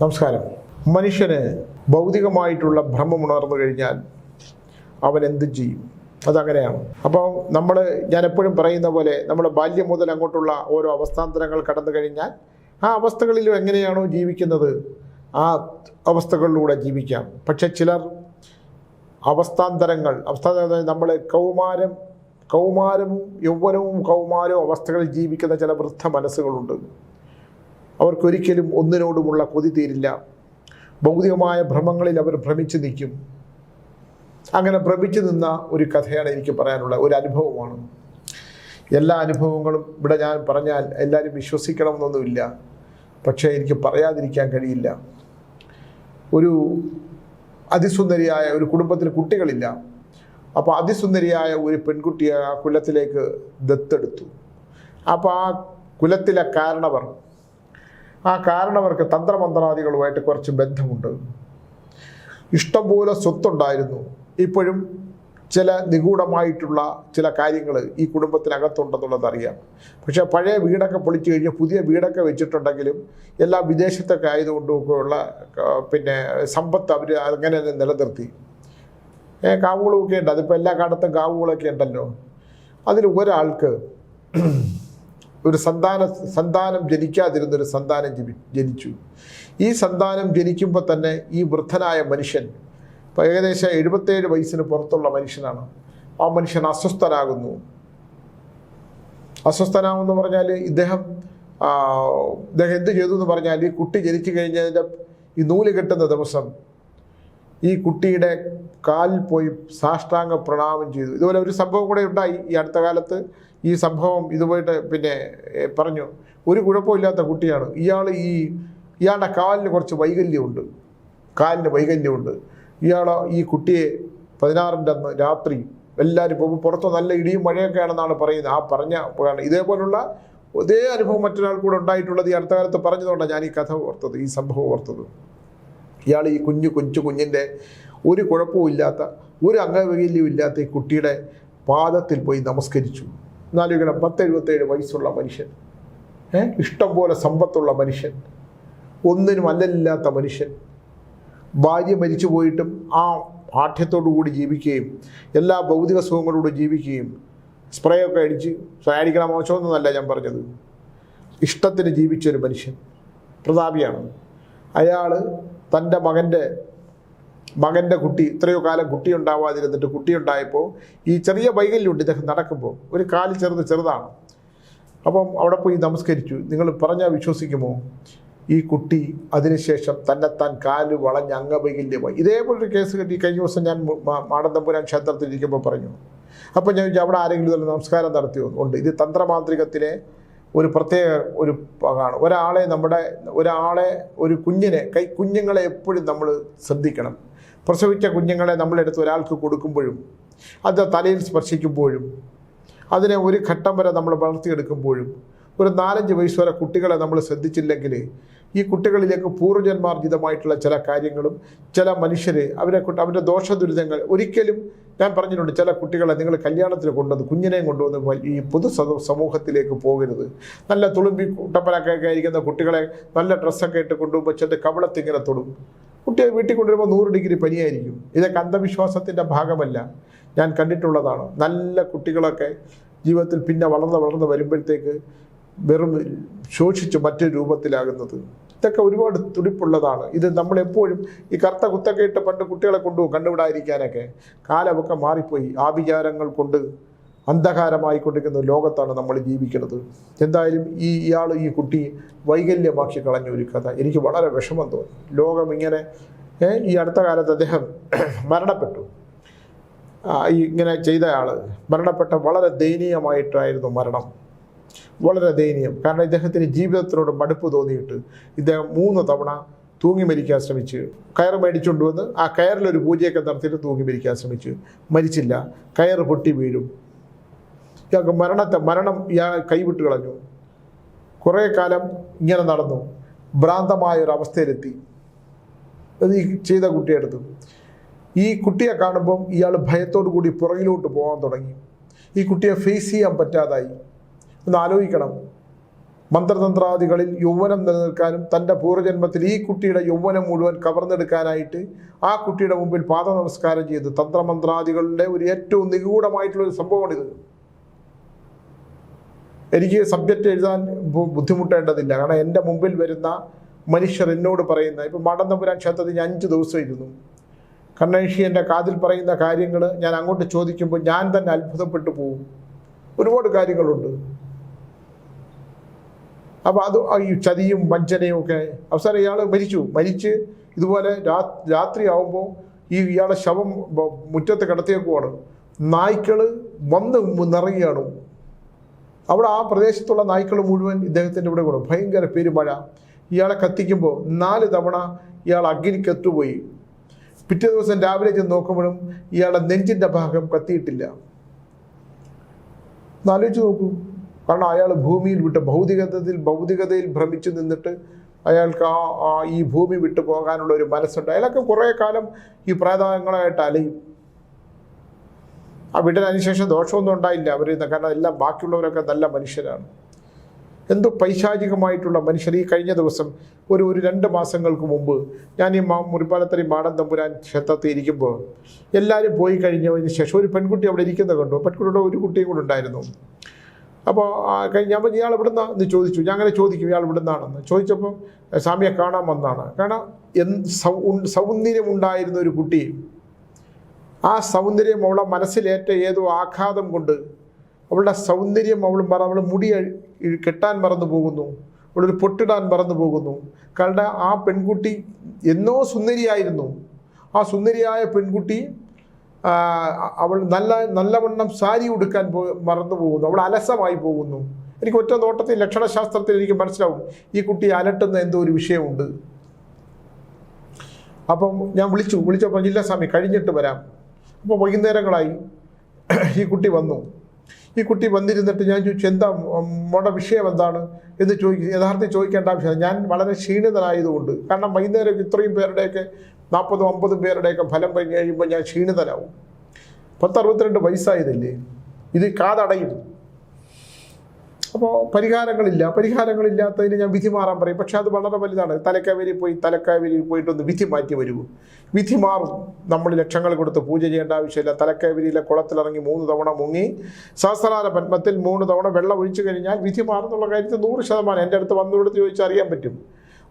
നമസ്കാരം. മനുഷ്യന് ഭൗതികമായിട്ടുള്ള ഭ്രമം ഉണർന്നു കഴിഞ്ഞാൽ അവൻ എന്ത് ചെയ്യും? അതങ്ങനെയാണ്. അപ്പോൾ നമ്മൾ ഞാൻ എപ്പോഴും പറയുന്ന പോലെ നമ്മൾ ബാല്യം മുതൽ അങ്ങോട്ടുള്ള ഓരോ അവസ്ഥാന്തരങ്ങൾ കടന്നു കഴിഞ്ഞാൽ ആ അവസ്ഥകളിലും എങ്ങനെയാണോ ജീവിക്കുന്നത് ആ അവസ്ഥകളിലൂടെ ജീവിക്കാം. പക്ഷെ ചിലർ അവസ്ഥാന്തരങ്ങൾ അവസ്ഥാന്തരം നമ്മൾ കൗമാരം കൗമാരവും യൗവനവും കൗമാരവും അവസ്ഥകളിൽ ജീവിക്കുന്ന ചില വൃദ്ധ മനസ്സുകളുണ്ട്. അവർക്കൊരിക്കലും ഒന്നിനോടുമുള്ള കൊതി തീരില്ല. ഭൗതികമായ ഭ്രമങ്ങളിൽ അവർ ഭ്രമിച്ചു നിൽക്കും. അങ്ങനെ ഭ്രമിച്ചു നിന്ന ഒരു കഥയാണ് എനിക്ക് പറയാനുള്ള ഒരു അനുഭവമാണ്. എല്ലാ അനുഭവങ്ങളും ഇവിടെ ഞാൻ പറഞ്ഞാൽ എല്ലാവരും വിശ്വസിക്കണമെന്നൊന്നുമില്ല. പക്ഷേ എനിക്ക് പറയാതിരിക്കാൻ കഴിയില്ല. ഒരു അതിസുന്ദരിയായ ഒരു കുടുംബത്തിൽ കുട്ടികളില്ല. അപ്പോൾ അതിസുന്ദരിയായ ഒരു പെൺകുട്ടിയെ ആ കുലത്തിലേക്ക് ദത്തെടുത്തു. അപ്പോൾ ആ കുലത്തിലെ കാരണവർ ആ കാരണവർക്ക് തന്ത്രമന്ത്രാദികളുമായിട്ട് കുറച്ച് ബന്ധമുണ്ട്. ഇഷ്ടംപോലെ സ്വത്തുണ്ടായിരുന്നു. ഇപ്പോഴും ചില നിഗൂഢമായിട്ടുള്ള ചില കാര്യങ്ങൾ ഈ കുടുംബത്തിനകത്തുണ്ടെന്നുള്ളത് അറിയാം. പക്ഷേ പഴയ വീടൊക്കെ പൊളിച്ചു കഴിഞ്ഞ് പുതിയ വീടൊക്കെ വെച്ചിട്ടുണ്ടെങ്കിലും എല്ലാം വിദേശത്തൊക്കെ ആയതുകൊണ്ടുമൊക്കെയുള്ള പിന്നെ സമ്പത്ത് അവർ അങ്ങനെ തന്നെ നിലനിർത്തി. കാവുകളൊക്കെ ഉണ്ട്. അതിപ്പോൾ എല്ലാ കാലത്തും കാവുകളൊക്കെ ഉണ്ടല്ലോ. അതിൽ ഒരാൾക്ക് ഒരു സന്താന സന്താനം ജനിക്കാതിരുന്നൊരു സന്താനം ജനി- ജനിച്ചു. ഈ സന്താനം ജനിക്കുമ്പോൾ തന്നെ ഈ വൃദ്ധനായ മനുഷ്യൻ ഏകദേശം എഴുപത്തേഴ് വയസ്സിന് പുറത്തുള്ള മനുഷ്യനാണ്. ആ മനുഷ്യൻ അസ്വസ്ഥനാകുന്നു. അസ്വസ്ഥനാകുമെന്ന് പറഞ്ഞാൽ ഇദ്ദേഹം ഇദ്ദേഹം എന്ത് ചെയ്തു എന്ന് പറഞ്ഞാൽ ഈ കുട്ടി ജനിച്ചു കഴിഞ്ഞതിന്റെ ഈ നൂൽ കെട്ടുന്ന ദിവസം ഈ കുട്ടിയുടെ കാലിൽ പോയി സാഷ്ടാംഗ പ്രണാമം ചെയ്തു. ഇതുപോലെ ഒരു സംഭവം കൂടെ ഉണ്ടായി ഈ അടുത്ത കാലത്ത്. ഈ സംഭവം ഇതുപോയിട്ട് പിന്നെ പറഞ്ഞു. ഒരു കുഴപ്പമില്ലാത്ത കുട്ടിയാണ്. ഇയാൾ ഈ ഇയാളുടെ കാലിന് കുറച്ച് വൈകല്യമുണ്ട്. കാലിന് വൈകല്യമുണ്ട്. ഇയാൾ ഈ കുട്ടിയെ പതിനാറിന്റെ അന്ന് രാത്രി എല്ലാവരും ഇപ്പോൾ പുറത്ത് നല്ല ഇടിയും മഴയൊക്കെ ആണെന്നാണ് പറയുന്നത്. ആ പറഞ്ഞ ഇതേപോലുള്ള ഇതേ അനുഭവം മറ്റൊരാൾ കൂടെ ഉണ്ടായിട്ടുള്ളത് ഈ അടുത്ത കാലത്ത് പറഞ്ഞതുകൊണ്ടാണ് ഞാൻ ഈ കഥ ഓർത്തത് ഈ സംഭവം ഓർത്തത്. ഇയാൾ ഈ കുഞ്ഞു കൊച്ചു കുഞ്ഞിന്റെ ഒരു കുഴപ്പവും ഇല്ലാത്ത ഒരു അംഗവൈകല്യവും ഇല്ലാത്ത ഈ കുട്ടിയുടെ പാദത്തിൽ പോയി നമസ്കരിച്ചു. എന്നാലും പത്ത് എഴുപത്തേഴ് വയസ്സുള്ള മനുഷ്യൻ. ഇഷ്ടം പോലെ സമ്പത്തുള്ള മനുഷ്യൻ. ഒന്നിനും അല്ലല്ലാത്ത മനുഷ്യൻ. ഭാര്യ മരിച്ചു പോയിട്ടും ആ കൂടി ജീവിക്കുകയും എല്ലാ ഭൗതിക സുഖങ്ങളോടും ജീവിക്കുകയും സ്പ്രേ ഒക്കെ അടിച്ച് അടിക്കണ മോശമൊന്നുമല്ല ഞാൻ പറഞ്ഞത്. ഇഷ്ടത്തിന് ജീവിച്ചൊരു മനുഷ്യൻ പ്രതാപിയാണ്. അയാൾ തന്റെ മകന്റെ മകന്റെ കുട്ടി ഇത്രയോ കാലം കുട്ടി ഉണ്ടാവാതിരുന്നിട്ട് കുട്ടി ഉണ്ടായപ്പോൾ ഈ ചെറിയ വൈകല്യമുണ്ട് ഇദ്ദേഹം നടക്കുമ്പോൾ ഒരു കാൽ ചെറുത് ചെറുതാണ്. അപ്പം അവിടെ പോയി നമസ്കരിച്ചു. നിങ്ങൾ പറഞ്ഞാൽ വിശ്വസിക്കുമോ? ഈ കുട്ടി അതിനുശേഷം തന്നെത്താൻ കാൽ വളഞ്ഞ് അംഗവൈകല്യമായി. ഇതേപോലൊരു കേസ് കിട്ടി കഴിഞ്ഞ ദിവസം ഞാൻ മാടന്തമ്പുരാൻ ക്ഷേത്രത്തിൽ ഇരിക്കുമ്പോൾ പറഞ്ഞു. അപ്പം ഞാൻ ചോദിച്ചു അവിടെ ആരെങ്കിലും ഇതിൽ നമസ്കാരം നടത്തിയോ? ഉണ്ട്. ഇത് തന്ത്രമാന്ത്രികത്തിലെ ഒരു പ്രത്യേക ഒരു ഭാഗമാണ് ഒരാളെ നമ്മുടെ ഒരാളെ ഒരു കുഞ്ഞിനെ കൈ കുഞ്ഞുങ്ങളെ എപ്പോഴും നമ്മൾ ശ്രദ്ധിക്കണം. പ്രസവിച്ച കുഞ്ഞുങ്ങളെ നമ്മളെടുത്ത് ഒരാൾക്ക് കൊടുക്കുമ്പോഴും അത് തലയിൽ സ്പർശിക്കുമ്പോഴും അതിനെ ഒരു ഘട്ടം വരെ നമ്മൾ വളർത്തിയെടുക്കുമ്പോഴും ഒരു നാലഞ്ച് വയസ്സ് വരെ കുട്ടികളെ നമ്മൾ ശ്രദ്ധിച്ചില്ലെങ്കിൽ ഈ കുട്ടികളിലേക്ക് പൂർവജന്മാർജിതമായിട്ടുള്ള ചില കാര്യങ്ങളും ചില മനുഷ്യർ അവരെ അവരുടെ ദോഷദുരിതങ്ങൾ ഒരിക്കലും ഞാൻ പറഞ്ഞിട്ടുണ്ട് ചില കുട്ടികളെ നിങ്ങൾ കല്യാണത്തിന് കൊണ്ടുവന്ന് കുഞ്ഞിനെയും കൊണ്ടുവന്ന് ഈ പൊതു സമൂഹത്തിലേക്ക് പോകരുത്. നല്ല തുളുമ്പി കുട്ടപ്പനൊക്കെ ആയിരിക്കുന്ന കുട്ടികളെ നല്ല ഡ്രസ്സൊക്കെ ഇട്ട് കൊണ്ടുപോകുമ്പോൾ ചെന്ന് കവളത്തിങ്ങനെ തൊടും. കുട്ടിയെ വീട്ടിൽ കൊണ്ടുവരുമ്പോൾ നൂറ് ഡിഗ്രി പനിയായിരിക്കും. ഇതൊക്കെ അന്ധവിശ്വാസത്തിന്റെ ഭാഗമല്ല. ഞാൻ കണ്ടിട്ടുള്ളതാണ്. നല്ല കുട്ടികളൊക്കെ ജീവിതത്തിൽ പിന്നെ വളർന്ന് വളർന്ന് വരുമ്പോഴത്തേക്ക് വെറും ശോഷിച്ച് മറ്റൊരു രൂപത്തിലാകുന്നത്. ഇതൊക്കെ ഒരുപാട് തുടിപ്പുള്ളതാണ്. ഇത് നമ്മളെപ്പോഴും ഈ കറുത്ത കുത്തൊക്കെ ഇട്ട് പണ്ട് കുട്ടികളെ കൊണ്ടുപോകും കണ്ടുവിടാതിരിക്കാനൊക്കെ. കാലമൊക്കെ മാറിപ്പോയി. ആഭിചാരങ്ങൾ കൊണ്ട് അന്ധകാരമായി കൊണ്ടിരിക്കുന്ന ലോകത്താണ് നമ്മൾ ജീവിക്കുന്നത്. എന്തായാലും ഈ ഇയാൾ ഈ കുട്ടി വൈകല്യമാക്കി കളഞ്ഞ ഒരു കഥ. എനിക്ക് വളരെ വിഷമം തോന്നി. ലോകം ഇങ്ങനെ ഈ അടുത്ത കാലത്ത് അദ്ദേഹം മരണപ്പെട്ടു. ഈ ഇങ്ങനെ ചെയ്ത ആൾ മരണപ്പെട്ട വളരെ ദയനീയമായിട്ടായിരുന്നു മരണം. വളരെ ദയനീയം. കാരണം ഇദ്ദേഹത്തിന് ജീവിതത്തിനോട് മടുപ്പ് തോന്നിയിട്ട് ഇദ്ദേഹം മൂന്ന് തവണ തൂങ്ങി മരിക്കാൻ ശ്രമിച്ചു കയർ മേടിച്ചുകൊണ്ട് വന്ന് ആ കയറിലൊരു പൂജയൊക്കെ നടത്തിയിട്ട് തൂങ്ങി മരിക്കാൻ ശ്രമിച്ചു മരിച്ചില്ല. കയർ പൊട്ടി വീഴും. ഇയാൾക്ക് മരണത്തെ മരണം ഇയാൾ കൈവിട്ട് കളഞ്ഞു. കുറേ കാലം ഇങ്ങനെ നടന്നു. ഭ്രാന്തമായ ഒരു അവസ്ഥയിലെത്തി അത് ഈ ചെയ്ത കുട്ടിയെടുത്തു ഈ കുട്ടിയെ കാണുമ്പം ഇയാൾ ഭയത്തോടു കൂടി പുറകിലോട്ട് പോകാൻ തുടങ്ങി. ഈ കുട്ടിയെ ഫേസ് ചെയ്യാൻ പറ്റാതായി. ഒന്ന് ആലോചിക്കണം. മന്ത്രതന്ത്രാദികളിൽ യൗവനം നിലനിൽക്കാനും തന്റെ പൂർവജന്മത്തിൽ ഈ കുട്ടിയുടെ യൗവനം മുഴുവൻ കവർന്നെടുക്കാനായിട്ട് ആ കുട്ടിയുടെ മുമ്പിൽ പാദ നമസ്കാരം ചെയ്ത് തന്ത്രമന്ത്രാദികളുടെ ഒരു ഏറ്റവും നിഗൂഢമായിട്ടുള്ള ഒരു സംഭവമാണിത്. എനിക്ക് സബ്ജക്റ്റ് എഴുതാൻ ബുദ്ധിമുട്ടേണ്ടതില്ല. കാരണം എന്റെ മുമ്പിൽ വരുന്ന മനുഷ്യർ എന്നോട് പറയുന്ന ഇപ്പം മാടന്തപുരാൻ ക്ഷേത്രത്തിൽ ഞാൻ അഞ്ച് ദിവസം ഇരുന്നു. കണ്ണേഷി എന്റെ കാതിൽ പറയുന്ന കാര്യങ്ങൾ ഞാൻ അങ്ങോട്ട് ചോദിക്കുമ്പോൾ ഞാൻ തന്നെ അത്ഭുതപ്പെട്ടു പോകും ഒരുപാട് കാര്യങ്ങളുണ്ട്. അപ്പോൾ അത് ഈ ചതിയും വഞ്ചനയും ഒക്കെ അവസാനം ഇയാൾ മരിച്ചു. മരിച്ച് ഇതുപോലെ രാ രാത്രിയാവുമ്പോൾ ഈ ഇയാളെ ശവം മുറ്റത്ത് കിടത്തിയേക്കുവാണ്. നായ്ക്കൾ വന്ന് നിറയുകയാണ്. അവിടെ ആ പ്രദേശത്തുള്ള നായ്ക്കൾ മുഴുവൻ ഇദ്ദേഹത്തിന്റെ ഇവിടെ കൂടെ ഭയങ്കര പെരുമഴ. ഇയാളെ കത്തിക്കുമ്പോൾ നാല് തവണ ഇയാൾ അഗ്നി കത്തുപോയി പിറ്റേ ദിവസം രാവിലെ ചെന്ന് നോക്കുമ്പോഴും ഇയാളുടെ നെഞ്ചിന്റെ ഭാഗം കത്തിയിട്ടില്ല. ആലോചിച്ച് നോക്കൂ. കാരണം അയാൾ ഭൂമിയിൽ വിട്ട് ഭൗതികതയിൽ ഭൗതികതയിൽ ഭ്രമിച്ചു നിന്നിട്ട് അയാൾക്ക് ആ ആ ഈ ഭൂമി വിട്ടു പോകാനുള്ള ഒരു മനസ്സുണ്ട്. അയാളൊക്കെ കുറേ കാലം ഈ പ്രേതങ്ങളായിട്ട് അലയും. ആ വീട്ടിൽ അതിനുശേഷം ദോഷമൊന്നും ഉണ്ടായില്ല. അവർ കാരണം എല്ലാം ബാക്കിയുള്ളവരൊക്കെ നല്ല മനുഷ്യരാണ്. എന്തോ പൈശാചികമായിട്ടുള്ള മനുഷ്യർ? ഈ കഴിഞ്ഞ ദിവസം ഒരു ഒരു രണ്ട് മാസങ്ങൾക്ക് മുമ്പ് ഞാൻ ഈ മാ മുറിപ്പാലത്തറി മാടൻ തമ്പുരാൻ ക്ഷേത്രത്തിൽ ഇരിക്കുമ്പോൾ എല്ലാവരും പോയി കഴിഞ്ഞതിന് ശേഷം ഒരു പെൺകുട്ടി അവിടെ ഇരിക്കുന്നത് കണ്ടു. പെൺകുട്ടിയുടെ ഒരു കുട്ടിയും കൂടെ ഉണ്ടായിരുന്നു. അപ്പോൾ കഴിഞ്ഞ അപ്പോൾ ഇയാൾ ഇവിടുന്ന് എന്ന് ചോദിച്ചു. ഞാൻ അങ്ങനെ ചോദിക്കും ഇയാൾ ഇവിടുന്നാണെന്ന് ചോദിച്ചപ്പോൾ സ്വാമിയെ കാണാൻ വന്നാണ് കാരണം എന്ത് സൗ സൗന്ദര്യമുണ്ടായിരുന്ന ഒരു കുട്ടി ആ സൗന്ദര്യം അവളെ മനസ്സിലേറ്റ ഏതോ ആഘാതം കൊണ്ട് അവളുടെ സൗന്ദര്യം അവൾ മറ അവൾ മുടി കെട്ടാൻ മറന്നു പോകുന്നു. അവളൊരു പൊട്ടിടാൻ മറന്നു പോകുന്നു. കാരണം ആ പെൺകുട്ടി എന്നോ സുന്ദരിയായിരുന്നു. ആ സുന്ദരിയായ പെൺകുട്ടി അവൾ നല്ല നല്ലവണ്ണം സാരി ഉടുക്കാൻ പോ മറന്നു പോകുന്നു. അവൾ അലസമായി പോകുന്നു. എനിക്ക് ഒറ്റ നോട്ടത്തിൽ ലക്ഷണശാസ്ത്രത്തിൽ എനിക്ക് മനസ്സിലാവും. ഈ കുട്ടി അലട്ടുന്ന എന്തോ ഒരു വിഷയമുണ്ട്. അപ്പം ഞാൻ വിളിച്ചു. വിളിച്ചപ്പോൾ ജില്ലാ സ്വാമി കഴിഞ്ഞിട്ട് വരാം. അപ്പോൾ വൈകുന്നേരങ്ങളായി ഈ കുട്ടി വന്നു. ഈ കുട്ടി വന്നിരുന്നിട്ട് ഞാൻ ചോദിച്ചു എന്താ മോടെ വിഷയം എന്താണ്? എന്ന് ചോദിക്കും യഥാർത്ഥത്തിൽ ചോദിക്കേണ്ട ആവശ്യമില്ല. ഞാൻ വളരെ ക്ഷീണിതനായതുകൊണ്ട് കാരണം വൈകുന്നേരം ഇത്രയും പേരുടെയൊക്കെ നാൽപ്പതും അമ്പതും പേരുടെയൊക്കെ ഫലം കഴിഞ്ഞ് കഴിയുമ്പോൾ ഞാൻ ക്ഷീണിതനാവും. പത്ത് അറുപത്തിരണ്ട് വയസ്സായതല്ലേ? ഇത് കാതടയും. അപ്പോൾ പരിഹാരങ്ങളില്ല. പരിഹാരങ്ങളില്ലാത്തതിന് ഞാൻ വിധി മാറാൻ പറയും. പക്ഷെ അത് വളരെ വലുതാണ്. തലക്കാവേരി പോയി തലക്കാവേരിയിൽ പോയിട്ടൊന്ന് വിധി മാറ്റി വരുമോ വിധി മാറും. നമ്മൾ ലക്ഷങ്ങൾ കൊടുത്ത് പൂജ ചെയ്യേണ്ട ആവശ്യമില്ല. തലക്കാവേരിയിലെ കുളത്തിലിറങ്ങി മൂന്ന് തവണ മുങ്ങി സഹസ്രാര പത്മത്തിൽ മൂന്ന് തവണ വെള്ളം ഒഴിച്ചു കഴിഞ്ഞാൽ വിധി മാറുന്നുള്ള കാര്യത്തിൽ നൂറ് ശതമാനം എന്റെ അടുത്ത് വന്നുകൊടുത്ത് ചോദിച്ചാൽ അറിയാൻ പറ്റും.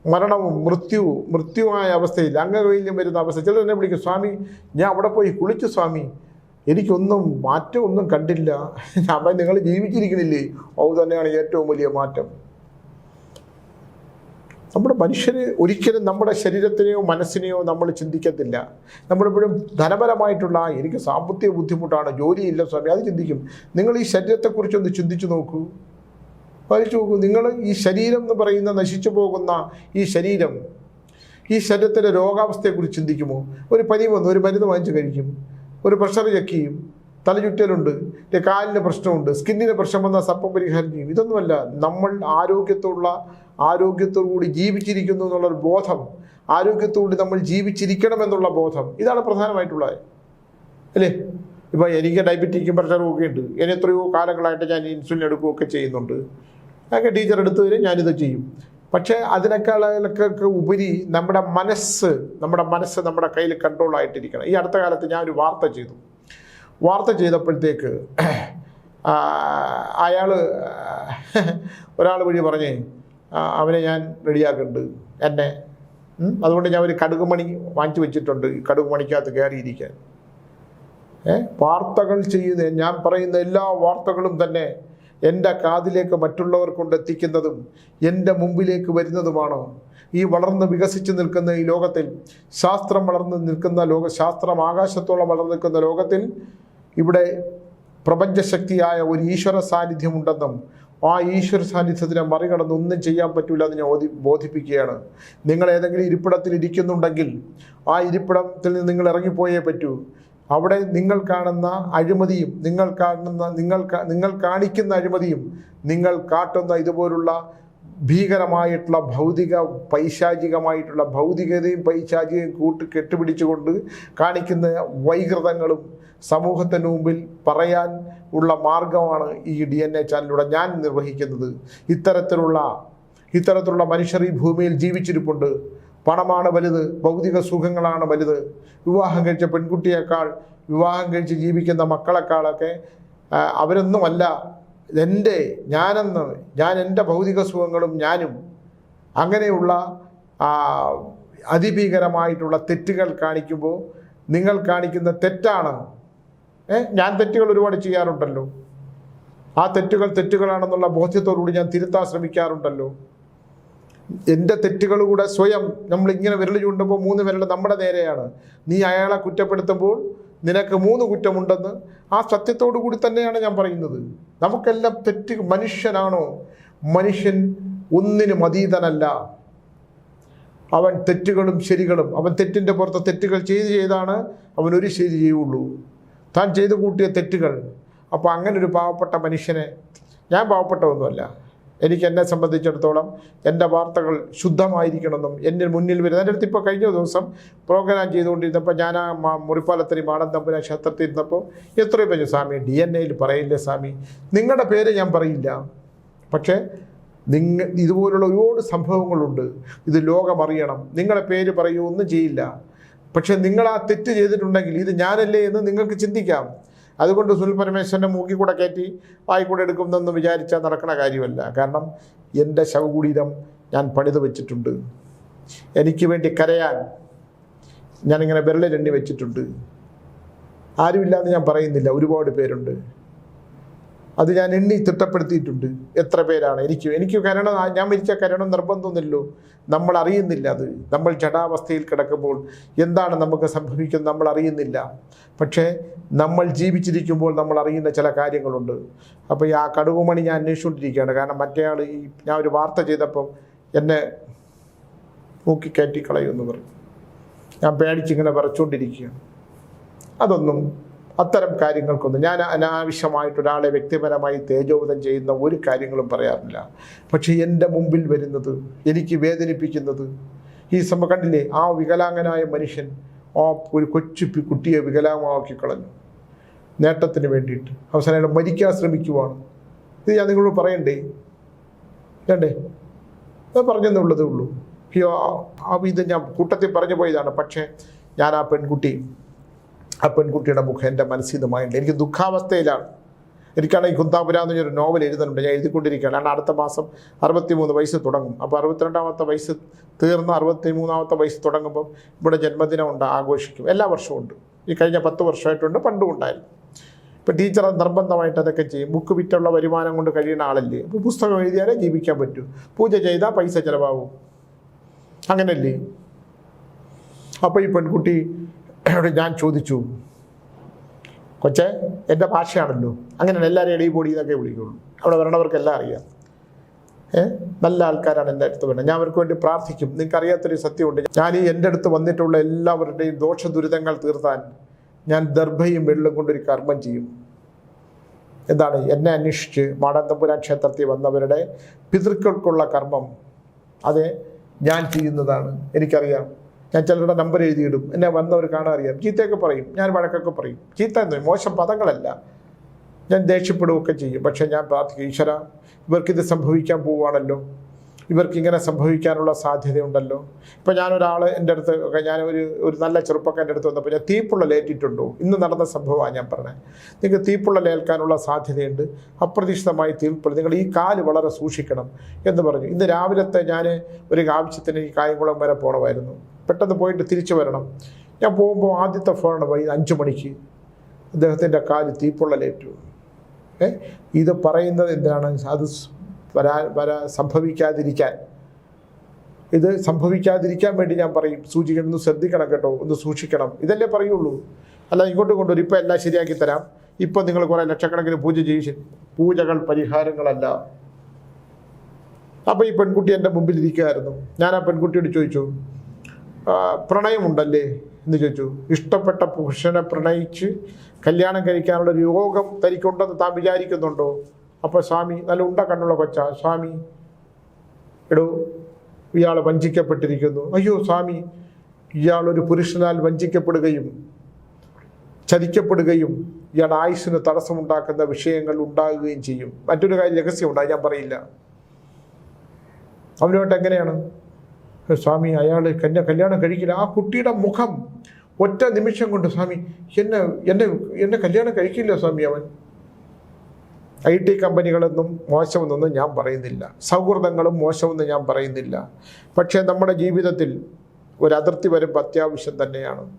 മരണവും മൃത്യുവും മൃത്യുവായ അവസ്ഥയിൽ അംഗവൈല്യം വരുന്ന അവസ്ഥ. ചിലർ എന്നെ വിളിക്കും സ്വാമി ഞാൻ അവിടെ പോയി കുളിച്ചു സ്വാമി. എനിക്കൊന്നും മാറ്റമൊന്നും കണ്ടില്ല. അപ്പം നിങ്ങൾ ജീവിച്ചിരിക്കണില്ലേ അത് തന്നെയാണ് ഏറ്റവും വലിയ മാറ്റം. നമ്മുടെ മനുഷ്യന് ഒരിക്കലും നമ്മുടെ ശരീരത്തിനെയോ മനസ്സിനെയോ നമ്മൾ ചിന്തിക്കത്തില്ല. നമ്മളെപ്പോഴും ധനപരമായിട്ടുള്ള "ആ, എനിക്ക് സാമ്പത്തിക ബുദ്ധിമുട്ടാണ് ജോലിയില്ല സ്വാമി അത് ചിന്തിക്കും. നിങ്ങൾ ഈ ശരീരത്തെക്കുറിച്ചൊന്ന് ചിന്തിച്ചു നോക്കൂ. വലിച്ചു നോക്കൂ നിങ്ങൾ ഈ ശരീരം എന്ന് പറയുന്ന നശിച്ചു പോകുന്ന ഈ ശരീരം ഈ ശരീരത്തിന്റെ രോഗാവസ്ഥയെക്കുറിച്ച് ചിന്തിക്കുമോ? ഒരു പനി വന്നു ഒരു മരുന്ന് വാങ്ങിച്ച് കഴിക്കും. ഒരു പ്രഷർ ചെക്ക് ചെയ്യും. തലചുറ്റലുണ്ട് കാലിന് പ്രശ്നമുണ്ട് സ്കിന്നിന് പ്രശ്നം വന്നാൽ സർപ്പം പരിഹാരം ചെയ്യും. ഇതൊന്നുമല്ല നമ്മൾ ആരോഗ്യത്തോടുള്ള ആരോഗ്യത്തോടു കൂടി ജീവിച്ചിരിക്കുന്നു എന്നുള്ളൊരു ബോധം ആരോഗ്യത്തോടുകൂടി നമ്മൾ ജീവിച്ചിരിക്കണം എന്നുള്ള ബോധം ഇതാണ് പ്രധാനമായിട്ടുള്ളത് അല്ലേ? ഇപ്പോൾ എനിക്ക് ഡയബറ്റിക്കും പ്രഷറും ഒക്കെ ഉണ്ട് ഞാൻ എത്രയോ കാലങ്ങളായിട്ട് ഞാൻ ഇൻസുലിൻ എടുക്കുകയൊക്കെ ചെയ്യുന്നുണ്ട്. അതൊക്കെ ടീച്ചർ എടുത്തു തരും ഞാനിത് ചെയ്യും. പക്ഷേ അതിനേക്കാളൊക്കെ ഉപരി നമ്മുടെ മനസ്സ് നമ്മുടെ മനസ്സ് നമ്മുടെ കയ്യിൽ കൺട്രോൾ ആയിട്ടിരിക്കണം. ഈ അടുത്ത കാലത്ത് ഞാൻ ഒരു വാർത്ത ചെയ്തു. വാർത്ത ചെയ്തപ്പോഴത്തേക്ക് അയാൾ ഒരാൾ വഴി പറഞ്ഞേ അവനെ ഞാൻ റെഡിയാക്കുന്നുണ്ട് എന്നെ അതുകൊണ്ട് ഞാൻ ഒരു കടുകുമണി വാങ്ങിച്ചു വെച്ചിട്ടുണ്ട്. ഈ കടുകുമണിക്കകത്ത് കയറിയിരിക്കാൻ. ഏ വാർത്തകൾ ചെയ്യുന്ന ഞാൻ പറയുന്ന എല്ലാ വാർത്തകളും തന്നെ എന്റെ കാതിലേക്ക് മറ്റുള്ളവർ കൊണ്ടെത്തിക്കുന്നതും എന്റെ മുമ്പിലേക്ക് വരുന്നതുമാണ്? ഈ വളർന്ന് വികസിച്ച് നിൽക്കുന്ന ഈ ലോകത്തിൽ ശാസ്ത്രം വളർന്ന് നിൽക്കുന്ന ലോക ശാസ്ത്രം ആകാശത്തോളം വളർന്നു നിൽക്കുന്ന ലോകത്തിൽ ഇവിടെ പ്രപഞ്ചശക്തിയായ ഒരു ഈശ്വര സാന്നിധ്യമുണ്ടെന്നും ആ ഈശ്വര സാന്നിധ്യത്തിനെ മറികടന്ന് ഒന്നും ചെയ്യാൻ പറ്റില്ല എന്ന് ഓതി ബോധിപ്പിക്കുകയാണ്. നിങ്ങൾ ഏതെങ്കിലും ഇരിപ്പിടത്തിൽ ഇരിക്കുന്നുണ്ടെങ്കിൽ ആ ഇരിപ്പിടത്തിൽ നിന്ന് നിങ്ങൾ ഇറങ്ങിപ്പോയേ പറ്റൂ. അവിടെ നിങ്ങൾ കാണുന്ന അഴിമതിയും നിങ്ങൾ കാണുന്ന നിങ്ങൾ നിങ്ങൾ കാണിക്കുന്ന അഴിമതിയും നിങ്ങൾ കാട്ടുന്ന ഇതുപോലുള്ള ഭീകരമായിട്ടുള്ള ഭൗതിക പൈശാചികമായിട്ടുള്ള ഭൗതികതയും പൈശാചികയും കൂട്ട് കെട്ടുപിടിച്ചുകൊണ്ട് കാണിക്കുന്ന വൈകൃതങ്ങളും സമൂഹത്തിന് മുമ്പിൽ പറയാൻ ഉള്ള മാർഗമാണ് ഈ ഡി എൻ എ ചാനലിലൂടെ ഞാൻ നിർവഹിക്കുന്നത്. ഇത്തരത്തിലുള്ള ഇത്തരത്തിലുള്ള മനുഷ്യർ ഈ ഭൂമിയിൽ ജീവിച്ചിരിപ്പുണ്ട്. പണമാണ് വലുത് ഭൗതിക സുഖങ്ങളാണ് വലുത്. വിവാഹം കഴിച്ച പെൺകുട്ടിയേക്കാൾ വിവാഹം കഴിച്ച് ജീവിക്കുന്ന മക്കളെക്കാളൊക്കെ അവരൊന്നുമല്ല. എന്റെ ഞാനെന്ന് ഞാൻ എന്റെ ഭൗതിക സുഖങ്ങളും ഞാനും അങ്ങനെയുള്ള അതിഭീകരമായിട്ടുള്ള തെറ്റുകൾ കാണിക്കുമ്പോൾ നിങ്ങൾ കാണിക്കുന്ന തെറ്റാണ്. ഏ ഞാൻ തെറ്റുകൾ ഒരുപാട് ചെയ്യാറുണ്ടല്ലോ. ആ തെറ്റുകൾ തെറ്റുകളാണെന്നുള്ള ബോധ്യത്തോടുകൂടി ഞാൻ തിരുത്താൻ ശ്രമിക്കാറുണ്ടല്ലോ. എന്റെ തെറ്റുകളുകൂടെ സ്വയം നമ്മൾ ഇങ്ങനെ വിരൽ ചൂണ്ടുമ്പോൾ മൂന്ന് വിരൽ നമ്മുടെ നേരെയാണ്. നീ അയാളെ കുറ്റപ്പെടുത്തുമ്പോൾ നിനക്ക് മൂന്ന് കുറ്റമുണ്ടെന്ന് ആ സത്യത്തോടു കൂടി തന്നെയാണ് ഞാൻ പറയുന്നത്. നമുക്കെല്ലാം തെറ്റ് മനുഷ്യനാണോ? മനുഷ്യൻ ഒന്നിനും അതീതനല്ല. അവൻ തെറ്റുകളും ശരികളും അവൻ തെറ്റിന്റെ പുറത്ത് തെറ്റുകൾ ചെയ്ത് ചെയ്താണ് അവൻ ഒരു ശരി ചെയ്യുള്ളൂ. താൻ ചെയ്തു കൂട്ടിയ തെറ്റുകൾ. അപ്പോൾ അങ്ങനെ ഒരു പാവപ്പെട്ട മനുഷ്യനെ ഞാൻ പാവപ്പെട്ടതൊന്നുമല്ല എനിക്ക് എന്നെ സംബന്ധിച്ചിടത്തോളം എന്റെ വാർത്തകൾ ശുദ്ധമായിരിക്കണമെന്നും എന്റെ മുന്നിൽ വരുന്ന എന്റെ അടുത്ത് ഇപ്പോൾ കഴിഞ്ഞ ദിവസം പ്രോഗ്രാം ചെയ്തുകൊണ്ടിരുന്നപ്പോൾ ഞാൻ ആ മാ- മുറിപ്പാലത്തിന് മാടൻ തമ്പുരാൻ ക്ഷേത്രത്തിൽ ഇരുന്നപ്പോൾ എത്രയോ പേര് സ്വാമി ഡി എൻ എയിൽ പറയില്ലേ സ്വാമി? നിങ്ങളുടെ പേര് ഞാൻ പറയില്ല. പക്ഷേ നിങ്ങ ഇതുപോലുള്ള ഒരുപാട് സംഭവങ്ങളുണ്ട്. ഇത് ലോകമറിയണം നിങ്ങളെ പേര് പറയൂ ഒന്നും ചെയ്യില്ല. പക്ഷേ നിങ്ങൾ ആ തെറ്റ് ചെയ്തിട്ടുണ്ടെങ്കിൽ ഇത് ഞാനല്ലേ എന്ന് നിങ്ങൾക്ക് ചിന്തിക്കാം. അതുകൊണ്ട് സുനിൽ പരമേശ്വരനെ മൂക്കി കൂടെ കയറ്റി വായിക്കൂടെ എടുക്കുന്നെന്ന് വിചാരിച്ചാൽ നടക്കുന്ന കാര്യമല്ല. കാരണം എന്റെ ശവകുടീരം ഞാൻ പണിത് വെച്ചിട്ടുണ്ട്. എനിക്ക് വേണ്ടി കരയാൻ ഞാനിങ്ങനെ വിരളിലെണ്ണി വെച്ചിട്ടുണ്ട്. ആരുമില്ലാന്ന് ഞാൻ പറയുന്നില്ല. ഒരുപാട് പേരുണ്ട്. അത് ഞാൻ എണ്ണി തിട്ടപ്പെടുത്തിയിട്ടുണ്ട്. എത്ര പേരാണ്? എനിക്ക് എനിക്ക് കരണം ഞാൻ മരിച്ച കരണം നിർബന്ധമൊന്നുമില്ലല്ലോ. നമ്മൾ അറിയുന്നില്ല അത്. നമ്മൾ ജടാവസ്ഥയിൽ കിടക്കുമ്പോൾ എന്താണ് നമുക്ക് സംഭവിക്കുന്നത് നമ്മൾ അറിയുന്നില്ല. പക്ഷേ നമ്മൾ ജീവിച്ചിരിക്കുമ്പോൾ നമ്മൾ അറിയുന്ന ചില കാര്യങ്ങളുണ്ട്. അപ്പോൾ ആ കടുകുമണി ഞാൻ അന്വേഷിച്ചുകൊണ്ടിരിക്കുകയാണ്. കാരണം മറ്റേയാൾ ഈ ഞാൻ ഒരു വാർത്ത ചെയ്തപ്പം എന്നെ നോക്കിക്കയറ്റി കളയുമെന്ന് പറഞ്ഞു. ഞാൻ പേടിച്ചിങ്ങനെ വിറച്ചുകൊണ്ടിരിക്കുകയാണ്. അതൊന്നും അത്തരം കാര്യങ്ങൾക്കൊന്നും ഞാൻ അനാവശ്യമായിട്ട് ഒരാളെ വ്യക്തിപരമായി തേജോവധം ചെയ്യുന്ന ഒരു കാര്യങ്ങളും പറയാറില്ല. പക്ഷേ എന്റെ മുമ്പിൽ വരുന്നത് എനിക്ക് വേദനിപ്പിക്കുന്നത് ഈ കണ്ടില്ലേ ആ വികലാംഗനായ മനുഷ്യൻ ആ ഒരു കൊച്ചു കുട്ടിയെ വികലാംഗമാക്കി കളഞ്ഞു. നേട്ടത്തിന് വേണ്ടിയിട്ട്. അവസാനം മരിക്കാൻ ശ്രമിക്കുവാണ്. ഇത് ഞാൻ നിങ്ങളോട് പറയണ്ടേ? വേണ്ടേ അത് പറഞ്ഞെന്നുള്ളതേ ഉള്ളൂ. അയ്യോ ആ ഇത് ഞാൻ കൂട്ടത്തിൽ പറഞ്ഞു പോയതാണ്. പക്ഷേ ഞാൻ ആ പെൺകുട്ടി ആ പെൺകുട്ടിയുടെ മുഖം എന്റെ മായുണ്ട് എനിക്ക് ദുഃഖാവസ്ഥയിലാണ്. എനിക്കാണെങ്കിൽ കുന്താപുര എന്ന് പറഞ്ഞൊരു നോവൽ എഴുതുന്നുണ്ട്. ഞാൻ എഴുതിക്കൊണ്ടിരിക്കുകയാണ്. കാരണം അടുത്ത മാസം അറുപത്തിമൂന്ന് വയസ്സ് തുടങ്ങും. അപ്പോൾ അറുപത്തിരണ്ടാമത്തെ വയസ്സ് തീർന്ന് അറുപത്തി മൂന്നാമത്തെ വയസ്സ് തുടങ്ങുമ്പം ഇവിടെ ജന്മദിനം ഉണ്ട് ആഘോഷിക്കും. എല്ലാ വർഷവും ഉണ്ട്. ഈ കഴിഞ്ഞ പത്ത് വർഷമായിട്ടുണ്ട് പണ്ടും ഉണ്ടായിരുന്നു. ഇപ്പോൾ ടീച്ചർ നിർബന്ധമായിട്ട് അതൊക്കെ ചെയ്യും. ബുക്ക് വിറ്റുള്ള വരുമാനം കൊണ്ട് കഴിയുന്ന ആളല്ലേ? അപ്പോൾ പുസ്തകം എഴുതിയാലേ ജീവിക്കാൻ പറ്റൂ. പൂജ ചെയ്താൽ പൈസ ചിലവാകും. അങ്ങനല്ലേ അപ്പോൾ ഈ പെൺകുട്ടി യോട് ഞാൻ ചോദിച്ചു കൊച്ചെ എന്റെ ഭാഷയാണല്ലോ. അങ്ങനെ എല്ലാവരും എടീ പൊടി ഇതൊക്കെ വിളിക്കുള്ളൂ. അവിടെ വരണവർക്കെല്ലാം അറിയാം. നല്ല ആൾക്കാരാണ് എന്റെ അടുത്ത് വരുന്നത് ഞാൻ അവർക്ക് വേണ്ടി പ്രാർത്ഥിക്കും. നിങ്ങൾക്ക് അറിയാത്തൊരു സത്യമുണ്ട്. ഞാൻ ഈ എന്റെ അടുത്ത് വന്നിട്ടുള്ള എല്ലാവരുടെയും ദോഷ ദുരിതങ്ങൾ തീർത്താൻ ഞാൻ ദർഭയും വെള്ളും കൊണ്ടൊരു കർമ്മം ചെയ്യും. എന്താണ്? എന്നെ അന്വേഷിച്ച് മാടന്തപുരാൻ ക്ഷേത്രത്തിൽ വന്നവരുടെ പിതൃക്കൾക്കുള്ള കർമ്മം. അത് ഞാൻ ചെയ്യുന്നതാണ്. എനിക്കറിയാം. ഞാൻ ചിലരുടെ നമ്പർ എഴുതിയിടും. എന്നെ വന്നവർ കാണാൻ അറിയാം. ചീത്തയൊക്കെ പറയും. ഞാൻ വഴക്കൊക്കെ പറയും. ചീത്ത എന്ന് മോശം പദങ്ങളല്ല. ഞാൻ ദേഷ്യപ്പെടുകയൊക്കെ ചെയ്യും. പക്ഷേ ഞാൻ പ്രാർത്ഥിക്കും ഈശ്വര ഇവർക്കിത് സംഭവിക്കാൻ പോവുകയാണല്ലോ. ഇവർക്കിങ്ങനെ സംഭവിക്കാനുള്ള സാധ്യതയുണ്ടല്ലോ. ഇപ്പം ഞാനൊരാൾ എന്റെ അടുത്ത് ഞാൻ ഒരു ഒരു നല്ല ചെറുപ്പക്കാരന്റെ അടുത്ത് വന്നപ്പോൾ ഞാൻ തീപ്പുള്ള ലേറ്റിട്ടുണ്ടോ? ഇന്ന് നടന്ന സംഭവമാണ് ഞാൻ പറഞ്ഞത്. നിങ്ങൾക്ക് തീപ്പുള്ള ലേൽക്കാനുള്ള സാധ്യതയുണ്ട്. അപ്രതീക്ഷിതമായി തീർപ്പുള്ള നിങ്ങൾ ഈ കാൽ വളരെ സൂക്ഷിക്കണം എന്ന് പറഞ്ഞു. ഇന്ന് രാവിലത്തെ ഞാൻ ഒരു ആവശ്യത്തിന് ഈ കായംകുളം വരെ പോകണമായിരുന്നു പെട്ടെന്ന് പോയിട്ട് തിരിച്ചു വരണം. ഞാൻ പോകുമ്പോൾ ആദ്യത്തെ ഫോണ് വൈ അഞ്ച് മണിക്ക്. അദ്ദേഹത്തിന്റെ കാൽ തീപ്പൊള്ളലേറ്റു. ഏ? ഇത് പറയുന്നത് എന്താണ്? അത് വരാ വരാ സംഭവിക്കാതിരിക്കാൻ. ഇത് സംഭവിക്കാതിരിക്കാൻ വേണ്ടി ഞാൻ പറയും സൂചിക്കണം ഒന്ന് ശ്രദ്ധിക്കണം കേട്ടോ ഒന്ന് സൂക്ഷിക്കണം. ഇതല്ലേ പറയുള്ളൂ. അല്ല ഇങ്ങോട്ട് കൊണ്ടുവരും ഇപ്പം എല്ലാം ശരിയാക്കി തരാം. ഇപ്പം നിങ്ങൾ കുറേ ലക്ഷക്കണക്കിന് പൂജ ചെയ്യും പൂജകൾ പരിഹാരങ്ങളല്ല. അപ്പോൾ ഈ പെൺകുട്ടി എന്റെ മുമ്പിൽ ഇരിക്കുകയായിരുന്നു. ഞാൻ ആ പെൺകുട്ടിയോട് ചോദിച്ചു "ആ, പ്രണയമുണ്ടല്ലേ എന്ന് ചോദിച്ചു. ഇഷ്ടപ്പെട്ട പുരുഷനെ പ്രണയിച്ച് കല്യാണം കഴിക്കാനുള്ള ഒരു യോഗം തനിക്കുണ്ടെന്ന് താൻ വിചാരിക്കുന്നുണ്ടോ? അപ്പോൾ സ്വാമി നല്ല ഉണ്ട കണ്ണുള്ള കൊച്ച സ്വാമി. എടോ ഇയാൾ വഞ്ചിക്കപ്പെട്ടിരിക്കുന്നു. അയ്യോ സ്വാമി ഇയാൾ ഒരു പുരുഷനാൽ വഞ്ചിക്കപ്പെടുകയും ചതിക്കപ്പെടുകയും ഇയാളുടെ ആയുസ്സിന് തടസ്സമുണ്ടാക്കുന്ന വിഷയങ്ങൾ ഉണ്ടാകുകയും ചെയ്യും. മറ്റൊരു കാര്യം രഹസ്യമുണ്ട് അത് ഞാൻ പറയില്ല. അവനുമായിട്ട് എങ്ങനെയാണ്? "ഏ, സ്വാമി അയാൾ കന്യ കല്യാണം കഴിക്കില്ല. ആ കുട്ടിയുടെ മുഖം ഒറ്റ നിമിഷം കൊണ്ട് സ്വാമി എന്നെ എന്നെ എന്നെ കല്യാണം കഴിക്കില്ല സ്വാമി അവൻ. ഐ ടി കമ്പനികളൊന്നും മോശമെന്നൊന്നും ഞാൻ പറയുന്നില്ല. സൗഹൃദങ്ങളും മോശമെന്ന് ഞാൻ പറയുന്നില്ല. പക്ഷേ നമ്മുടെ ജീവിതത്തിൽ ഒരു അതിർത്തി വരുമ്പോൾ അത്യാവശ്യം തന്നെയാണ്.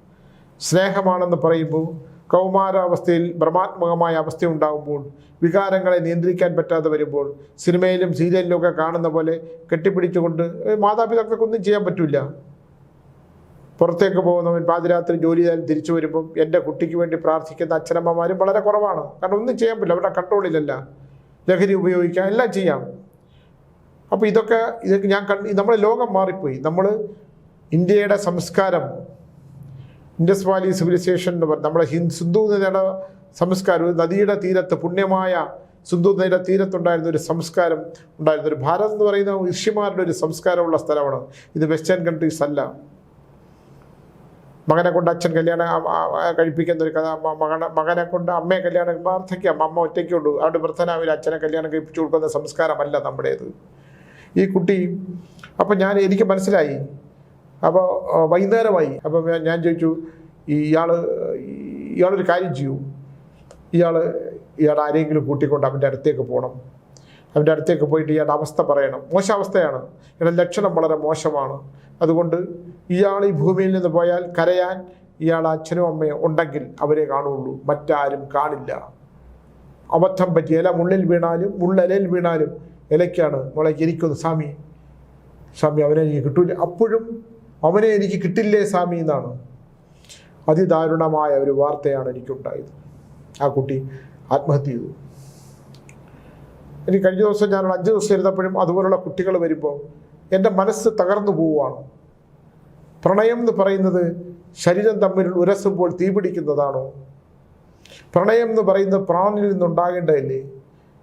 സ്നേഹമാണെന്ന് പറയുമ്പോൾ കൗമാരാവസ്ഥയിൽ ഭ്രമാത്മകമായ അവസ്ഥ ഉണ്ടാകുമ്പോൾ വികാരങ്ങളെ നിയന്ത്രിക്കാൻ പറ്റാതെ വരുമ്പോൾ സിനിമയിലും സീരിയലിലും ഒക്കെ കാണുന്ന പോലെ കെട്ടിപ്പിടിച്ചുകൊണ്ട് മാതാപിതാക്കൾക്കൊന്നും ചെയ്യാൻ പറ്റില്ല പുറത്തേക്ക് പോകുന്നവൻ പാതിരാത്രി ജോലി ചെയ്താൽ തിരിച്ചു വരുമ്പം എന്റെ കുട്ടിക്ക് വേണ്ടി പ്രാർത്ഥിക്കുന്ന അച്ഛനമ്മമാരും വളരെ കുറവാണ്. കാരണം ഒന്നും ചെയ്യാൻ പറ്റില്ല അവരുടെ കൺട്രോളിലല്ല ലഹരി ഉപയോഗിക്കാം എല്ലാം ചെയ്യാം. അപ്പോൾ ഇതൊക്കെ ഇതൊക്കെ ഞാൻ കണ്ട് നമ്മുടെ ലോകം മാറിപ്പോയി. നമ്മൾ ഇന്ത്യയുടെ സംസ്കാരം ഇൻഡസ് വാലി സിവിലൈസേഷൻ എന്ന് പറഞ്ഞാൽ നമ്മുടെ ഹിന്ദ് സിന്ധു നദിയുടെ സംസ്കാരം നദിയുടെ തീരത്ത് പുണ്യമായ സിന്ധു നദിയുടെ തീരത്തുണ്ടായിരുന്ന ഒരു സംസ്കാരം ഉണ്ടായിരുന്ന ഒരു ഭാരതം എന്ന് പറയുന്ന ഋഷിമാരുടെ ഒരു സംസ്കാരമുള്ള സ്ഥലമാണ്. ഇത് വെസ്റ്റേൺ കൺട്രീസ് അല്ല. മകനെ കൊണ്ട് അച്ഛൻ കല്യാണം കഴിപ്പിക്കുന്ന ഒരു കഥ മകനെ മകനെ കൊണ്ട് അമ്മയെ കല്യാണം വാർദ്ധക്യം അമ്മ ഒറ്റയ്ക്കുള്ളൂ അവിടെ വൃദ്ധനാവിൽ അച്ഛനെ കല്യാണം കഴിപ്പിച്ചു കൊടുക്കുന്ന സംസ്കാരമല്ല നമ്മുടേത്. ഈ കുട്ടി അപ്പം ഞാൻ എനിക്ക് മനസ്സിലായി. അപ്പോൾ വൈകുന്നേരമായി. അപ്പോൾ ഞാൻ- ചോദിച്ചു ഇയാൾ ഇയാളൊരു കാര്യം ചെയ്യൂ. ഇയാൾ ഇയാൾ ആരെങ്കിലും കൂട്ടിക്കൊണ്ട് അവന്റെ അടുത്തേക്ക് പോകണം അവന്റെ അടുത്തേക്ക് പോയിട്ട് ഇയാളുടെ അവസ്ഥ പറയണം. മോശം അവസ്ഥയാണ് ഇയാളുടെ ലക്ഷണം വളരെ മോശമാണ്. അതുകൊണ്ട് ഇയാൾ ഈ ഭൂമിയിൽ നിന്ന് പോയാൽ കരയാൻ ഇയാളുടെ അച്ഛനും അമ്മയും ഉണ്ടെങ്കിൽ അവരെ കാണുള്ളൂ മറ്റാരും കാണില്ല. അബദ്ധം പറ്റി ഇല മുള്ളിൽ വീണാലും മുള്ളലയിൽ വീണാലും ഇലയ്ക്കാണ്. മോളെ ജനിക്കുന്നത് സ്വാമി സ്വാമി അവനെ കിട്ടൂല. അപ്പോഴും അവനെ എനിക്ക് കിട്ടില്ലേ സ്വാമി എന്നാണ്. അതിദാരുണമായ ഒരു വാർത്തയാണ് എനിക്കുണ്ടായത്. ആ കുട്ടി ആത്മഹത്യ ചെയ്തു. എനിക്ക് കഴിഞ്ഞ ദിവസം ഞാൻ അഞ്ച് ദിവസം ഇരുന്നപ്പോഴും അതുപോലുള്ള കുട്ടികൾ വരുമ്പോൾ എന്റെ മനസ്സ് തകർന്നു പോവുകയാണ്. പ്രണയം എന്ന് പറയുന്നത് ശരീരം തമ്മിൽ ഉരസുമ്പോൾ തീപിടിക്കുന്നതാണോ? പ്രണയം എന്ന് പറയുന്നത് പ്രാണിൽ നിന്നുണ്ടാകേണ്ടതല്ലേ?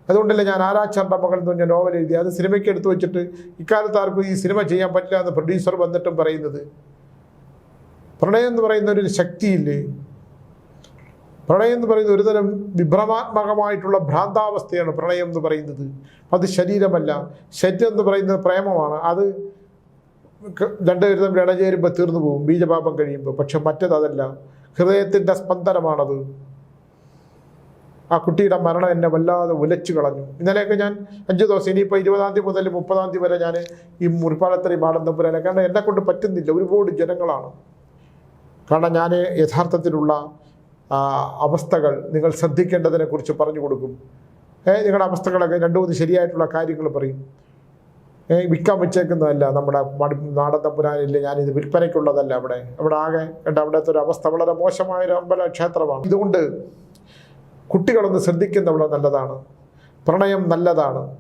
അതുകൊണ്ടല്ലേ ഞാൻ ആരാച്ചാറിന്റെ മകൾ എന്ന് പറഞ്ഞ നോവൽ എഴുതി. അത് സിനിമയ്ക്ക് എടുത്തു വെച്ചിട്ട് ഇക്കാലത്ത് ആർക്കും ഈ സിനിമ ചെയ്യാൻ പറ്റില്ല എന്ന് പ്രൊഡ്യൂസർ വന്നിട്ടും പറയുന്നത്. പ്രണയം എന്ന് പറയുന്ന ഒരു ശക്തിയില്ലേ? പ്രണയം എന്ന് പറയുന്നത് ഒരുതരം വിഭ്രമാത്മകമായിട്ടുള്ള ഭ്രാന്താവസ്ഥയാണ് പ്രണയം എന്ന് പറയുന്നത്. അത് ശരീരമല്ല ശരീരം എന്ന് പറയുന്നത് പ്രേമമാണ്. അത് രണ്ടുപേരും തമ്മിൽ ഇടചേരുമ്പോൾ തീർന്നു പോകും ബീജപാപം കഴിയുമ്പോൾ പക്ഷെ മറ്റേത് അതല്ല. ഹൃദയത്തിന്റെ സ്പന്ദനമാണത്. ആ കുട്ടിയുടെ മരണം എന്നെ വല്ലാതെ ഉലച്ചു കളഞ്ഞു. ഇന്നലെയൊക്കെ ഞാൻ അഞ്ച് ദിവസം ഇനിയിപ്പോൾ ഇരുപതാം തീയതി മുതൽ മുപ്പതാം തീയതി വരെ ഞാൻ ഈ മുറിപ്പാളത്തറി മാടൻ തമ്പുരാനെ കാരണം എന്നെ കൊണ്ട് പറ്റുന്നില്ല. ഒരുപാട് ജനങ്ങളാണ്. കാരണം ഞാൻ യഥാർത്ഥത്തിലുള്ള അവസ്ഥകൾ നിങ്ങൾ ശ്രദ്ധിക്കേണ്ടതിനെക്കുറിച്ച് പറഞ്ഞു കൊടുക്കും. ഏഹ് നിങ്ങളുടെ അവസ്ഥകളൊക്കെ രണ്ട് മൂന്ന് ശരിയായിട്ടുള്ള കാര്യങ്ങൾ പറയും. വിൽക്കാൻ വെച്ചേക്കുന്നതല്ല നമ്മുടെ മടി നാടൻ തമ്പുരാനില്ല ഞാനിത് വിൽപ്പനയ്ക്കുള്ളതല്ല അവിടെ. അവിടെ ആകെ അവിടുത്തെ ഒരു അവസ്ഥ വളരെ മോശമായ ഒരു അമ്പല ക്ഷേത്രമാണ്. ഇതുകൊണ്ട് കുട്ടികളൊന്ന് ശ്രദ്ധിക്കുന്നവളോ നല്ലതാണ്. പ്രണയം നല്ലതാണ്.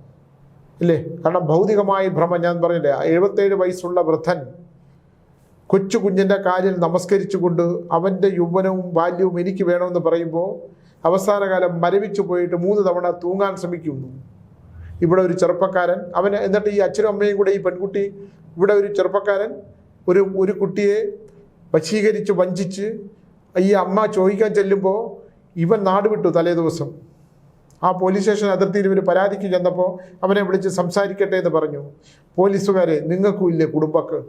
ഇല്ലേ? കാരണം ഭൗതികമായി ഭ്രമം ഞാൻ പറഞ്ഞില്ലേ എഴുപത്തേഴ് വയസ്സുള്ള വൃദ്ധൻ കൊച്ചു കുഞ്ഞിന്റെ കാലിൽ നമസ്കരിച്ചുകൊണ്ട് അവന്റെ യൗവനവും ബാല്യവും എനിക്ക് വേണമെന്ന് പറയുമ്പോൾ അവസാനകാലം മരവിച്ചു പോയിട്ട് മൂന്ന് തവണ തൂങ്ങാൻ ശ്രമിക്കുന്നു. ഇവിടെ ഒരു ചെറുപ്പക്കാരൻ അവന് എന്നിട്ട് ഈ അച്ഛനും അമ്മയും കൂടെ ഈ പെൺകുട്ടി ഇവിടെ ഒരു ചെറുപ്പക്കാരൻ ഒരു ഒരു കുട്ടിയെ വശീകരിച്ച് വഞ്ചിച്ച് ഈ അമ്മ ചോദിക്കാൻ ചെല്ലുമ്പോൾ ഇവൻ നാട് വിട്ടു തലേ ദിവസം. ആ പോലീസ് സ്റ്റേഷൻ അതിർത്തിയിൽ ഇവർ പരാതിക്ക് ചെന്നപ്പോൾ അവനെ വിളിച്ച് സംസാരിക്കട്ടെ എന്ന് പറഞ്ഞു. പോലീസുകാരെ നിങ്ങൾക്കും ഇല്ലേ കുടുംബക്ക്?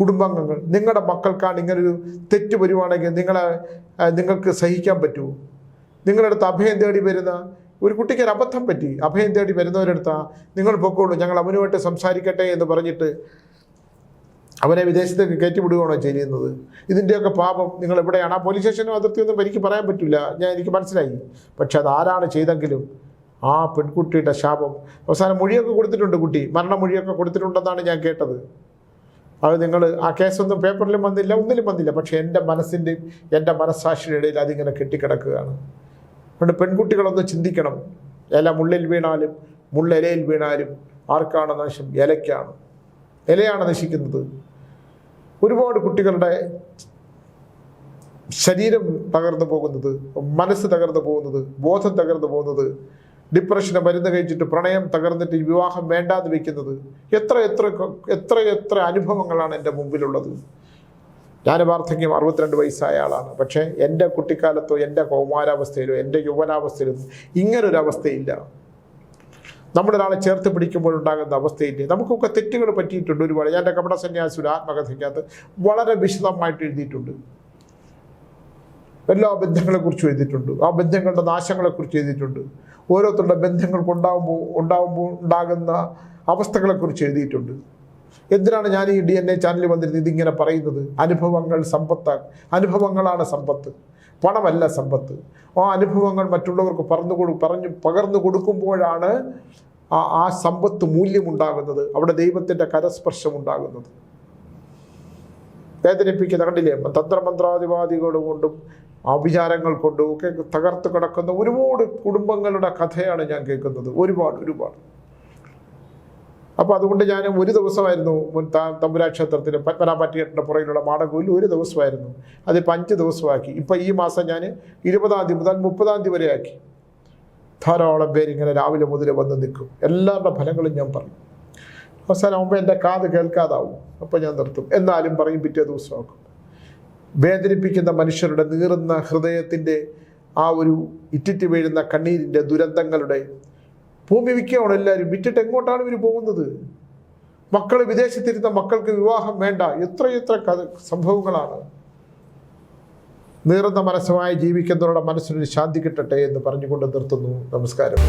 കുടുംബാംഗങ്ങൾ നിങ്ങളുടെ മക്കൾക്കാണ് ഇങ്ങനൊരു തെറ്റ് വരുവാണെങ്കിൽ നിങ്ങളെ നിങ്ങൾക്ക് സഹിക്കാൻ പറ്റുമോ? നിങ്ങളുടെ അടുത്ത് അഭയം തേടി വരുന്ന ഒരു കുട്ടിക്ക് ഒരു അബദ്ധം പറ്റി. അഭയം തേടി വരുന്നവരടുത്താ നിങ്ങൾ പൊക്കോളൂ ഞങ്ങൾ അവനുമായിട്ട് സംസാരിക്കട്ടെ എന്ന് പറഞ്ഞിട്ട് അവനെ വിദേശത്തേക്ക് കയറ്റി വിടുകയാണോ ചെയ്യുന്നത്? ഇതിന്റെയൊക്കെ പാപം നിങ്ങൾ എവിടെയാണ്? ആ പോലീസ് സ്റ്റേഷനും അതിർത്തിയൊന്നും എനിക്ക് പറയാൻ പറ്റില്ല ഞാൻ എനിക്ക് മനസ്സിലായി. പക്ഷെ അത് ആരാണ് ചെയ്തെങ്കിലും ആ പെൺകുട്ടിയുടെ ശാപം. അവസാനം മൊഴിയൊക്കെ കൊടുത്തിട്ടുണ്ട് കുട്ടി. മരണമൊഴിയൊക്കെ കൊടുത്തിട്ടുണ്ടെന്നാണ് ഞാൻ കേട്ടത്. അത് നിങ്ങൾ ആ കേസൊന്നും പേപ്പറിലും വന്നില്ല ഒന്നിലും വന്നില്ല. പക്ഷെ എന്റെ മനസ്സിന്റെയും എന്റെ മനസ്സാക്ഷിയുടെ ഇടയിൽ അതിങ്ങനെ കെട്ടിക്കിടക്കുകയാണ്. അതുകൊണ്ട് പെൺകുട്ടികളൊന്ന് ചിന്തിക്കണം. ഇല മുള്ളിൽ വീണാലും മുള്ളിലയിൽ വീണാലും ആർക്കാണ് നാശം ഇലയ്ക്കാണ്. ഇലയാണ് നശിക്കുന്നത്. ഒരുപാട് കുട്ടികളുടെ ശരീരം തകർന്നു പോകുന്നത് മനസ്സ് തകർന്നു പോകുന്നത് ബോധം തകർന്നു പോകുന്നത് ഡിപ്രഷന് മരുന്ന് കഴിച്ചിട്ട് പ്രണയം തകർന്നിട്ട് വിവാഹം വേണ്ടാന്ന് വെക്കുന്നത് എത്ര എത്ര എത്ര എത്ര അനുഭവങ്ങളാണ് എന്റെ മുമ്പിലുള്ളത്. ഞാൻ വാർദ്ധക്യം അറുപത്തിരണ്ട് വയസ്സായ ആളാണ്. പക്ഷേ എന്റെ കുട്ടിക്കാലത്തോ എന്റെ കൗമാരാവസ്ഥയിലോ എന്റെ യൗവനാവസ്ഥയിലോ ഇങ്ങനൊരു അവസ്ഥയില്ല നമ്മളൊരാളെ ചേർത്ത് പിടിക്കുമ്പോൾ ഉണ്ടാകുന്ന അവസ്ഥയില്ലേ? നമുക്കൊക്കെ തെറ്റുകൾ പറ്റിയിട്ടുണ്ട് ഒരുപാട്. ഞാൻ എന്റെ കപട സന്യാസിയുടെ ആത്മകഥയ്ക്കകത്ത് വളരെ വിശദമായിട്ട് എഴുതിയിട്ടുണ്ട്. എല്ലാ ബന്ധങ്ങളെക്കുറിച്ചും എഴുതിയിട്ടുണ്ട്. ആ ബന്ധങ്ങളുടെ നാശങ്ങളെക്കുറിച്ച് എഴുതിയിട്ടുണ്ട്. ഓരോരുത്തരുടെ ബന്ധങ്ങൾക്ക് ഉണ്ടാകുമ്പോൾ ഉണ്ടാകുമ്പോൾ ഉണ്ടാകുന്ന അവസ്ഥകളെക്കുറിച്ച് എഴുതിയിട്ടുണ്ട്. എന്തിനാണ് ഞാൻ ഈ ഡി എൻ എ ചാനലിൽ വന്നിരുന്നത്? ഇതിങ്ങനെ പറയുന്നത്. അനുഭവങ്ങൾ സമ്പത്ത്. അനുഭവങ്ങളാണ് സമ്പത്ത്. പണമല്ല സമ്പത്ത്. ആ അനുഭവങ്ങൾ മറ്റുള്ളവർക്ക് പറഞ്ഞു കൊടു പറഞ്ഞു പകർന്നു കൊടുക്കുമ്പോഴാണ് ആ ആ സമ്പത്ത് മൂല്യമുണ്ടാകുന്നത്. അവിടെ ദൈവത്തിന്റെ കരസ്പർശം ഉണ്ടാകുന്നത് വേദനിപ്പിക്കുന്ന കണ്ടില്ലേ? തന്ത്രമന്ത്രാധിപാദികൾ കൊണ്ടും അഭിചാരങ്ങൾ കൊണ്ടും ഒക്കെ തകർത്ത് കിടക്കുന്ന ഒരുപാട് കുടുംബങ്ങളുടെ കഥയാണ് ഞാൻ കേൾക്കുന്നത്. ഒരുപാട് ഒരുപാട്. അപ്പോൾ അതുകൊണ്ട് ഞാൻ ഒരു ദിവസമായിരുന്നു തമ്പുരാ ക്ഷേത്രത്തിൽ പത്മനാഭറ്റിയേട്ടന്റെ പുറകിലുള്ള മാടകൂലിൽ ഒരു ദിവസമായിരുന്നു. അതിപ്പോൾ അഞ്ച് ദിവസമാക്കി. ഇപ്പോൾ ഈ മാസം ഞാൻ ഇരുപതാം തീയതി മുതൽ മുപ്പതാം തീയതി വരെ ആക്കി ധാരാളം പേര് ഇങ്ങനെ രാവിലെ മുതൽ വന്ന് നിൽക്കും. എല്ലാവരുടെ ഫലങ്ങളും ഞാൻ പറയും. അവസാനമാകുമ്പോൾ എന്റെ കാത് കേൾക്കാതാവും. അപ്പോൾ ഞാൻ നിർത്തും. എന്നാലും പറയും പിറ്റേ ദിവസമാക്കും. വേദനിപ്പിക്കുന്ന മനുഷ്യരുടെ നീറുന്ന ഹൃദയത്തിന്റെ ആ ഒരു ഇറ്റിറ്റ് വീഴുന്ന കണ്ണീരിന്റെ ദുരന്തങ്ങളുടെ ഭൂമി വിൽക്കുകയാണ് എല്ലാവരും വിറ്റിട്ട് എങ്ങോട്ടാണ് ഇവർ പോകുന്നത്? മക്കൾ വിദേശത്തിരുന്ന മക്കൾക്ക് വിവാഹം വേണ്ട. എത്ര എത്ര കഥ സംഭവങ്ങളാണ്. നീറുന്ന മനസ്സുമായി ജീവിക്കുന്നവരുടെ മനസ്സിനൊരു ശാന്തി കിട്ടട്ടെ എന്ന് പറഞ്ഞുകൊണ്ട് നിർത്തുന്നു. നമസ്കാരം.